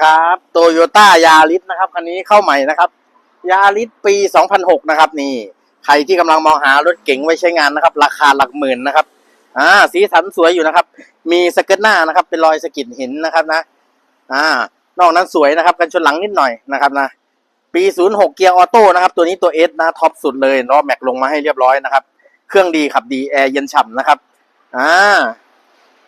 ครับโตโยต้ายาริสนะครับคันนี้เข้าใหม่นะครับยาริสปี 2006 นะครับ นี่ ใครที่กำลังมองหารถเก๋งไว้ใช้งานนะครับ ราคาหลักหมื่นนะครับอ่าสีสันสวยอยู่นะครับ มีสเกิร์ตหน้านะครับ เป็นรอยสะกิดหินนะครับนะอ่านอกนั้นสวยนะครับ กันชนหลังนิดหน่อยนะครับนะปี 06 เกียร์ออโต้นะครับ ตัวนี้ตัวเอสนะท็อปสุดเลยล้อแม็กลงมาให้เรียบร้อยนะครับ เครื่องดีขับดีแอร์เย็นฉ่ำนะครับอ่า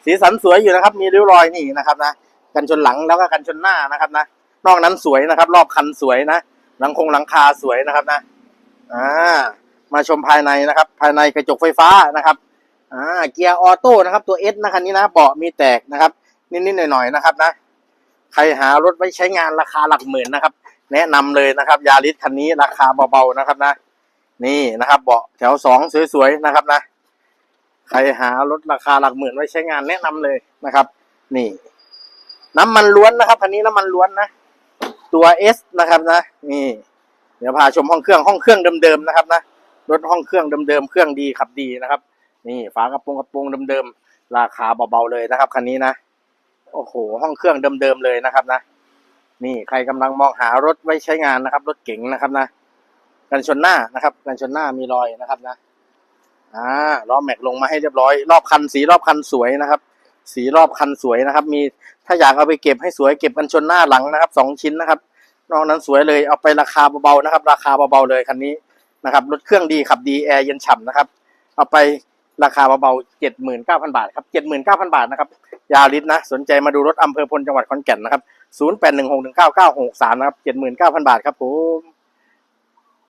สีสันสวยอยู่นะครับ มีริ้วรอยนี่นะครับนะ กันชนหลังแล้วก็กันชนหน้านะครับนะนอกนั้นสวยนะครับ รอบคันสวยนะหลังคงหลังคาสวยนะครับนะอ่ามาชมภายในนะครับ ภายในกระจกไฟฟ้านะครับอ่าเกียร์ออโต้นะครับตัวเอสนะคันนี้นะเบาะมีแตกนะครับ นิดๆหน่อยๆนะครับนะใครหารถไว้ใช้งานราคาหลักหมื่นนะครับ แนะนำเลยนะครับยาริสคันนี้ราคาเบาๆนะครับนะ นี่นะครับ เบาะแถวสองสวยๆนะครับนะ ใครหารถราคาหลักหมื่นไว้ใช้งานแนะนำเลยนะครับ นี่ น้ำมันล้วนนะครับคันนี้น้ำมันล้วนนะ ตัวเอสนะครับนะ นี่ เดี๋ยวพาชมห้องเครื่องห้องเครื่องเดิมๆนะครับนะ รถห้องเครื่องเดิมๆ เครื่องดีขับดีนะครับ นี่ฝากระโปรงกระโปรงเดิมๆ ราคาเบาๆเลยนะครับคันนี้นะ โอ้โห ห้องเครื่องเดิมๆ เลยนะครับนะ นี่ใครกำลังมองหารถไว้ใช้งานนะครับ รถเก๋งนะครับนะ กันชนหน้านะครับ กันชนหน้ามีรอยนะครับนะ อ่า ล้อแม็กลงมาให้เรียบร้อย รอบคันสีรอบคันสวยนะครับ สีรอบคันสวยนะครับ มีถ้าอยากเอาไปเก็บให้สวยเก็บกันชนหน้าหลังนะครับสองชิ้นนะครับ นอกนั้นสวยเลยเอาไปราคาเบาๆนะครับ ราคาเบาๆเลยคันนี้นะครับรถเครื่องดีขับดีแอร์เย็นฉ่ำนะครับ เอาไปราคาเบาๆเจ็ดหมื่นเก้าพันบาทครับเจ็ดหมื่นเก้าพันบาทนะครับยาริสนะ สนใจมาดูรถอำเภอพลจังหวัดขอนแก่นนะครับศูนย์แปดหนึ่งหกหนึ่งเก้าเก้าหกสามนะครับเจ็ดหมื่นเก้าพันบาทครับผม